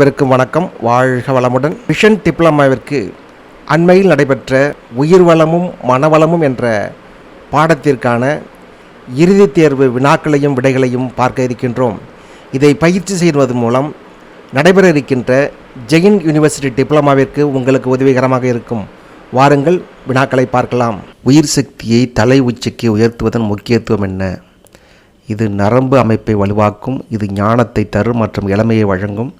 அனைவருக்கும் வணக்கம். வாழ்க வளமுடன். மிஷன் டிப்ளமாவிற்கு அண்மையில் நடைபெற்ற உயிர் வளமும் மனவளமும் என்ற பாடத்திற்கான இறுதித் தேர்வு வினாக்களையும் விடைகளையும் பார்க்க இருக்கின்றோம். இதை பயிற்சி செய்வதன் மூலம் நடைபெற இருக்கின்ற ஜெயின் யூனிவர்சிட்டி டிப்ளமாவிற்கு உங்களுக்கு உதவிகரமாக இருக்கும். வாருங்கள் வினாக்களை பார்க்கலாம். உயிர் சக்தியை தலை உச்சிக்கு உயர்த்துவதன் முக்கியத்துவம் என்ன? இது நரம்பு அமைப்பை வலுவாக்கும் இது ஞானத்தை தரும் மற்றும் இளமையை வழங்கும்.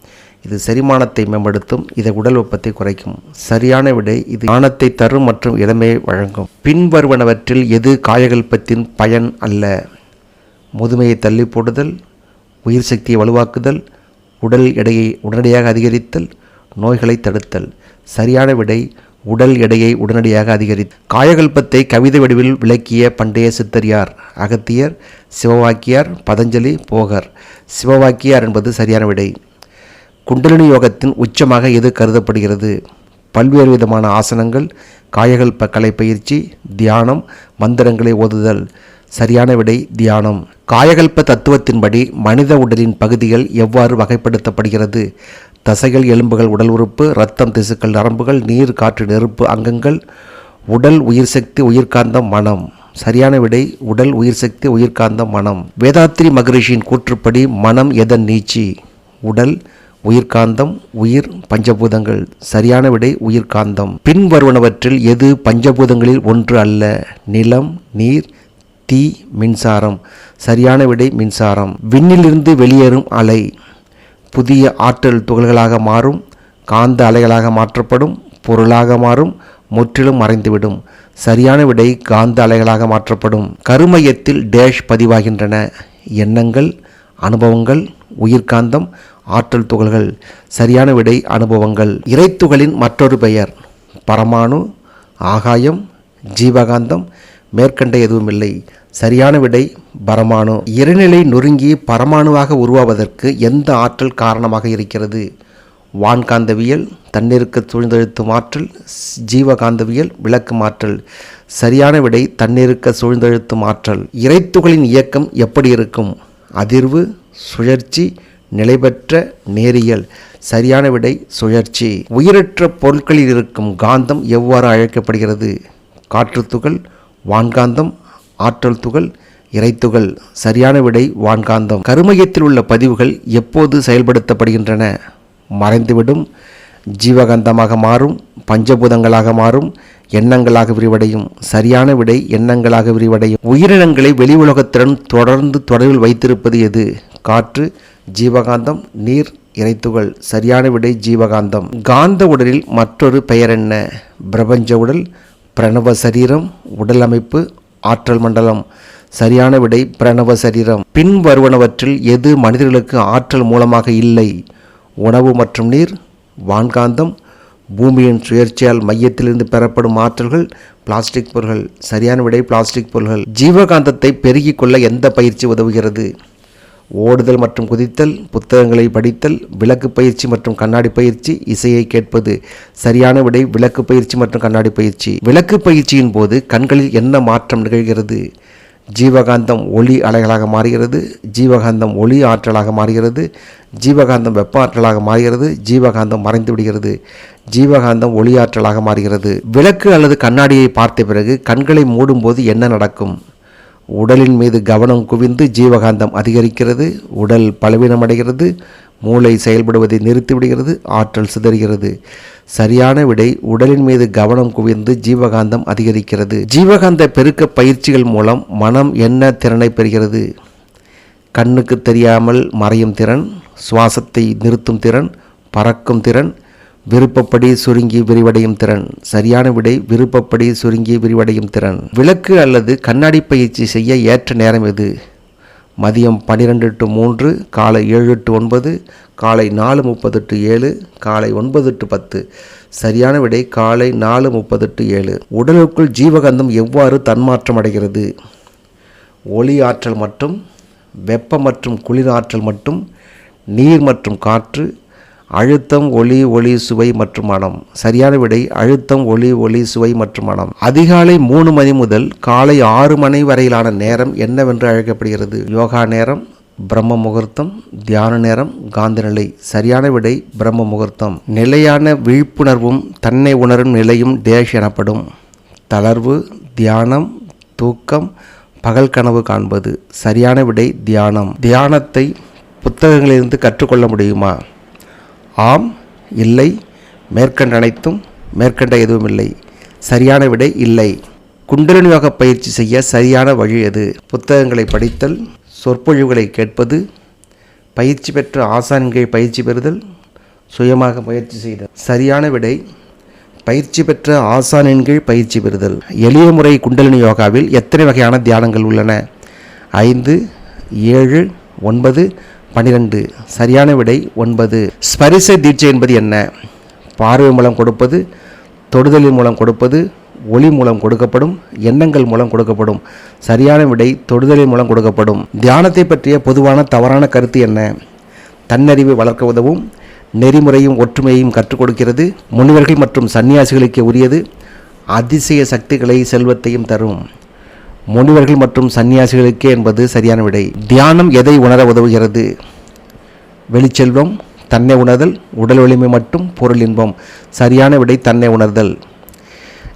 இது செரிமானத்தை மேம்படுத்தும் இது உடல் வெப்பத்தை குறைக்கும். சரியான விடை இது ஞானத்தை தரும் மற்றும் இளமையை வழங்கும். பின்வருவனவற்றில் எது காயகல்பத்தின் பயன் அல்ல? முதுமையை தள்ளி போடுதல் உயிர் சக்தியை வலுவாக்குதல் உடல் எடையை உடனடியாக அதிகரித்தல் நோய்களை தடுத்தல். சரியான விடை உடல் எடையை உடனடியாக அதிகரி காயகல்பத்தை கவிதை வடிவில் விளக்கிய பண்டைய சித்தரியார் அகத்தியர் சிவவாக்கியார் பதஞ்சலி போகர். சிவவாக்கியார் என்பது சரியான விடை. குண்டலினி யோகத்தின் உச்சமாக எது கருதப்படுகிறது? பல்வேறு விதமான ஆசனங்கள் காயகல்ப கலை பயிற்சி தியானம் மந்திரங்களை ஓதுதல் சரியான விடை தியானம். காயகல்ப தத்துவத்தின்படி மனித உடலின் பகுதிகள் எவ்வாறு வகைப்படுத்தப்படுகிறது? தசைகள் எலும்புகள் உடல் உறுப்பு இரத்தம் திசுக்கள் நரம்புகள் நீர் காற்று நெருப்பு அங்கங்கள் உடல் உயிர் சக்தி உயிர்காந்தம் மனம். சரியான விடை உடல் உயிர் சக்தி உயிர்காந்தம் மனம். வேதாத்திரி மகரிஷியின் கூற்றுப்படி மனம் எதன் நீச்சி? உடல் உயிர்காந்தம் உயிர் பஞ்சபூதங்கள் சரியான விடை உயிர்காந்தம். பின்வருவனவற்றில் எது பஞ்சபூதங்களில் ஒன்று அல்ல? நிலம் நீர் தீ மின்சாரம். சரியான விடை மின்சாரம். விண்ணிலிருந்து வெளியேறும் அலை. புதிய ஆற்றல் துகள்களாக மாறும். காந்த அலைகளாக மாற்றப்படும். பொருளாக மாறும். முற்றிலும் மறைந்துவிடும். சரியான விடை காந்த அலைகளாக மாற்றப்படும். கருமையத்தில் டேஷ் பதிவாகின்றன. எண்ணங்கள் அனுபவங்கள் உயிர்காந்தம் ஆற்றல் துகள்கள் சரியான விடை அனுபவங்கள் இறைத்துகளின் மற்றொரு பெயர் பரமாணு ஆகாயம் ஜீவகாந்தம் மேற்கண்ட எதுவுமில்லை சரியான விடை பரமாணு. இறைநிலை நொறுங்கி பரமாணுவாக உருவாவதற்கு எந்த ஆற்றல் காரணமாக இருக்கிறது? வான்காந்தவியல் தண்ணீருக்கு சூழ்ந்தெழுத்தும் ஆற்றல் ஜீவகாந்தவியல் விளக்கு ஆற்றல் சரியான விடை தண்ணீருக்க சூழ்ந்தெழுத்தும் ஆற்றல். இறைத்துகளின் இயக்கம் எப்படி இருக்கும்? அதிர்வு சுழற்சி நிலைபெற்ற நேரியல் சரியான விடை சுழற்சி. உயிரற்ற பொருட்களில் இருக்கும் காந்தம் எவ்வாறு அழைக்கப்படுகிறது? காற்றுத்துகள் வான்காந்தம் ஆற்றல் துகள் இறைத்துகள் சரியான விடை வான்காந்தம். கருமையத்தில் உள்ள பதிவுகள் எப்போது செயல்படுத்தப்படுகின்றன? மறைந்துவிடும் ஜீவகாந்தமாக மாறும் பஞ்சபூதங்களாக மாறும் எண்ணங்களாக விரிவடையும். சரியான விடை எண்ணங்களாக விரிவடையும். உயிரினங்களை வெளி உலகத்துடன் தொடர்ந்து தொடர்பில் வைத்திருப்பது எது? காற்று ஜீவகாந்தம் நீர் இறைத்துகள் சரியான விடை ஜீவகாந்தம். காந்த உடலில் மற்றொரு பெயர் என்ன? பிரபஞ்ச உடல் பிரணவ சரீரம் உடல் அமைப்பு ஆற்றல் மண்டலம். சரியான விடை பிரணவ சரீரம். பின் வருவனவற்றில் எது மனிதர்களுக்கு ஆற்றல் மூலமாக இல்லை? உணவு மற்றும் நீர் வான்காந்தம் பூமியின் சுயற்சியால் மையத்திலிருந்து பெறப்படும் ஆற்றல்கள் பிளாஸ்டிக் பொருள்கள். சரியான விடை பிளாஸ்டிக் பொருள்கள். ஜீவகாந்தத்தை பெருகிக்கொள்ள எந்த பயிற்சி உதவுகிறது? ஓடுதல் மற்றும் குதித்தல் புத்தகங்களை படித்தல் விளக்கு பயிற்சி மற்றும் கண்ணாடி பயிற்சி இசையை கேட்பது சரியான விடை விளக்கு பயிற்சி மற்றும் கண்ணாடி பயிற்சி. விளக்கு பயிற்சியின் போது கண்களில் என்ன மாற்றம் நிகழ்கிறது? ஜீவகாந்தம் ஒளி அலைகளாக மாறுகிறது. ஜீவகாந்தம் ஒளி ஆற்றலாக மாறுகிறது. ஜீவகாந்தம் வெப்ப ஆற்றலாக மாறுகிறது. ஜீவகாந்தம் மறைந்து விடுகிறது. ஜீவகாந்தம் ஒளி ஆற்றலாக மாறுகிறது. விளக்கு அல்லது கண்ணாடியை பார்த்த பிறகு கண்களை மூடும்போது என்ன நடக்கும்? உடலின் மீது கவனம் குவிந்து ஜீவகாந்தம் அதிகரிக்கிறது உடல் பலவீனமடைகிறது மூளை செயல்படுவதை நிறுத்திவிடுகிறது ஆற்றல் சிதறுகிறது. சரியான விடை உடலின் மீது கவனம் குவிந்து ஜீவகாந்தம் அதிகரிக்கிறது. ஜீவகாந்த பெருக்க பயிற்சிகள் மூலம் மனம் என்ன திறனை பெறுகிறது? கண்ணுக்கு தெரியாமல் மறையும் திறன் சுவாசத்தை நிறுத்தும் திறன் பறக்கும் திறன் விருப்பப்படி சுருங்கி விரிவடையும் திறன். சரியான விடை விருப்பப்படி சுருங்கி விரிவடையும் திறன். விளக்கு அல்லது கண்ணாடி பயிற்சி செய்ய ஏற்ற நேரம் எது? மதியம் பன்னிரெண்டு டு மூன்று காலை ஏழு டு ஒன்பது காலை நாலு முப்பது டு ஏழு காலை ஒன்பது டு பத்து. சரியான விடை காலை நாலு முப்பது டு ஏழு. உடலுக்குள் ஜீவகந்தம் எவ்வாறு தன்மாற்றம் அடைகிறது? ஒளி ஆற்றல் மற்றும் வெப்ப மற்றும் குளிர் ஆற்றல் மட்டும் நீர் மற்றும் காற்று அழுத்தம் ஒளி ஒளி சுவை மற்றும் மனம். சரியான விடை அழுத்தம் ஒளி ஒளி சுவை மற்றும் மனம். அதிகாலை மூணு மணி முதல் காலை ஆறு மணி வரையிலான நேரம் என்னவென்று அழைக்கப்படுகிறது? யோகா நேரம் பிரம்ம முகூர்த்தம் தியான நேரம் காந்த நிலை. சரியான விடை பிரம்ம முகூர்த்தம். நிலையான விழிப்புணர்வும் தன்னை உணரும் நிலையும் டேஷ் எனப்படும். தளர்வு தியானம் தூக்கம் பகல் கனவு காண்பது. சரியான விடை தியானம். தியானத்தை புத்தகங்களிலிருந்து கற்றுக்கொள்ள முடியுமா? ஆம் இல்லை மேற்கண்ட அனைத்தும் மேற்கண்ட எதுவும் இல்லை. சரியான விடை இல்லை. குண்டலினி யோக பயிற்சி செய்ய சரியான வழி எது? புத்தகங்களை படித்தல் சொற்பொழிவுகளை கேட்பது பயிற்சி பெற்ற ஆசான்கள் பயிற்சி பெறுதல் சுயமாக முயற்சி செய்தல். சரியான விடை பயிற்சி பெற்ற ஆசானின் கீழ் பயிற்சி பெறுதல். எளிய முறை குண்டலினி யோகாவில் எத்தனை வகையான தியானங்கள் உள்ளன? ஐந்து ஏழு ஒன்பது பன்னிரெண்டு சரியான விடை ஒன்பது. ஸ்பரிச தீட்சை என்பது என்ன? பார்வை மூலம் கொடுப்பது தொடுதலின் மூலம் கொடுப்பது ஒளி மூலம் கொடுக்கப்படும் எண்ணங்கள் மூலம் கொடுக்கப்படும். சரியான விடை தொடுதலின் மூலம் கொடுக்கப்படும். தியானத்தை பற்றிய பொதுவான தவறான கருத்து என்ன? தன்னறிவை வளர்க்க உதவும் நெறிமுறையும் ஒற்றுமையையும் கற்றுக் கொடுக்கிறது முனிவர்கள் மற்றும் சன்னியாசிகளுக்கு உரியது அதிசய சக்திகளை செல்வத்தையும் தரும். முனிவர்கள் மற்றும் சன்னியாசிகளுக்கே என்பது சரியான விடை. தியானம் எதை உணர உதவுகிறது? வெளிச்செல்வம் தன்னை உணர்தல் உடல் வலிமை மற்றும் பொருள் இன்பம். சரியான விடை தன்னை உணர்தல்.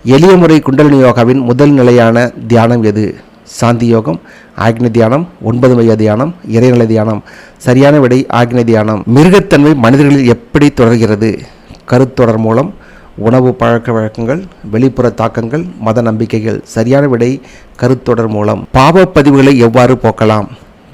எளிய முறை குண்டலினி யோகாவின் முதல் நிலையான தியானம் எது? சாந்தி யோகம் ஆக்னி தியானம் ஒன்பது மைய தியானம் இறைநிலை தியானம். சரியான விடை ஆக்னி தியானம். மிருகத்தன்மை மனிதர்களில் எப்படி தொடர்கிறது? கருத்தொடர் மூலம் உணவு பழக்க வழக்கங்கள் வெளிப்புற தாக்கங்கள் மத நம்பிக்கைகள் சரியான விடை கருத்தொடர் மூலம். பாவ பதிவுகளை எவ்வாறு போக்கலாம்?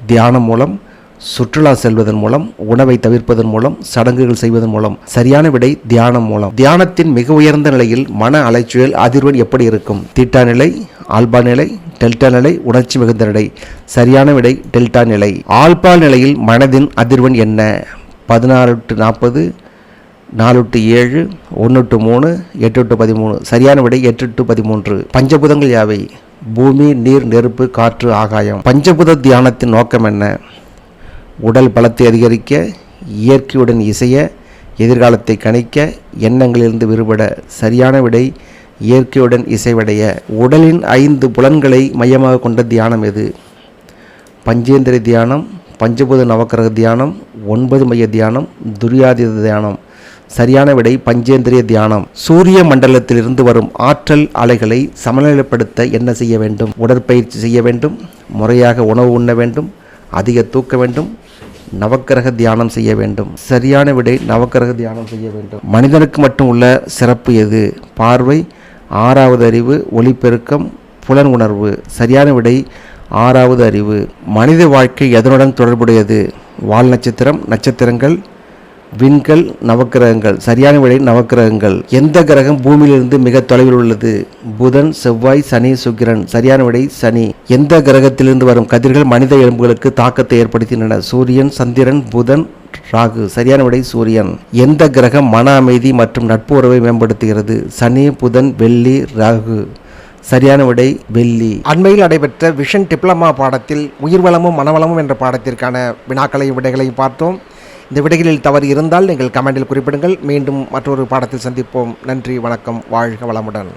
தியானம் மூலம் சுற்றுலா செல்வதன் மூலம் உணவை தவிர்ப்பதன் மூலம் சடங்குகள் செய்வதன் மூலம் சரியான விடை தியானம் மூலம். தியானத்தின் மிக உயர்ந்த நிலையில் மன அலைச்சுழல் அதிர்வெண் எப்படி இருக்கும்? தீட்டா நிலை ஆல்பா நிலை டெல்டா நிலை உணர்ச்சி மிகுந்த நிலை. சரியான விடை டெல்டா நிலை. ஆல்பா நிலையில் மனதின் அதிர்வெண் என்ன? பதினாறு டு நாற்பது நாலு டு ஏழு ஒன்று டு மூணு எட்டு டு பதிமூணு. சரியான விடை எட்டு டு பதிமூன்று. பஞ்சபூதங்கள் யாவை? பூமி நீர் நெருப்பு காற்று ஆகாயம். பஞ்சபூத தியானத்தின் நோக்கம் என்ன? உடல் பலத்தை அதிகரிக்க இயற்கையுடன் இசைய எதிர்காலத்தை கணிக்க எண்ணங்களிலிருந்து விடுபட. சரியான விடை இயற்கையுடன் இசைவடைய. உடலின் ஐந்து புலன்களை மையமாக கொண்ட தியானம் எது? பஞ்சேந்திர தியானம் பஞ்சபூத நவக்கிரக தியானம் ஒன்பது மைய தியானம் துரியாதீத தியானம். சரியான விடை பஞ்சேந்திரிய தியானம். சூரிய மண்டலத்திலிருந்து வரும் ஆற்றல் அலைகளை சமநிலைப்படுத்த என்ன செய்ய வேண்டும்? உடற்பயிற்சி செய்ய வேண்டும். முறையாக உணவு உண்ண வேண்டும். அதிக தூக்க வேண்டும். நவக்கிரக தியானம் செய்ய வேண்டும். சரியான விடை நவக்கிரக தியானம் செய்ய வேண்டும். மனிதனுக்கு மட்டும் உள்ள சிறப்பு எது? பார்வை ஆறாவது அறிவு ஒளிப்பெருக்கம் புலன் உணர்வு. சரியான விடை ஆறாவது அறிவு. மனித வாழ்க்கை எதனுடன் தொடர்புடையது? வால் நட்சத்திரம் நட்சத்திரங்கள் விண்கள் நவக்கிரகங்கள் சரியான விடை நவக்கிரகங்கள். எந்த கிரகம் பூமியிலிருந்து மிக தொலைவில் உள்ளது? புதன் செவ்வாய் சனி சுக்கிரன். சரியான விடை சனி. எந்த கிரகத்திலிருந்து வரும் கதிர்கள் மனித எலும்புகளுக்கு தாக்கத்தை ஏற்படுத்தின சூரியன் சந்திரன் புதன் ராகு. சரியான விடை சூரியன். எந்த கிரகம் மன அமைதி மற்றும் நட்பு உறவை மேம்படுத்துகிறது? சனி புதன் வெள்ளி ராகு. சரியான விடை வெள்ளி. அண்மையில் நடைபெற்ற விஷன் டிப்ளமா பாடத்தில் உயிர்வளமும் மனவளமும் என்ற பாடத்திற்கான வினாக்களையும் விடைகளையும் பார்த்தோம். இந்த விடைகளில் தவறு இருந்தால் நீங்கள் கமெண்டில் குறிப்பிடுங்கள். மீண்டும் மற்றொரு பாடத்தில் சந்திப்போம். நன்றி வணக்கம் வாழ்க வளமுடன்.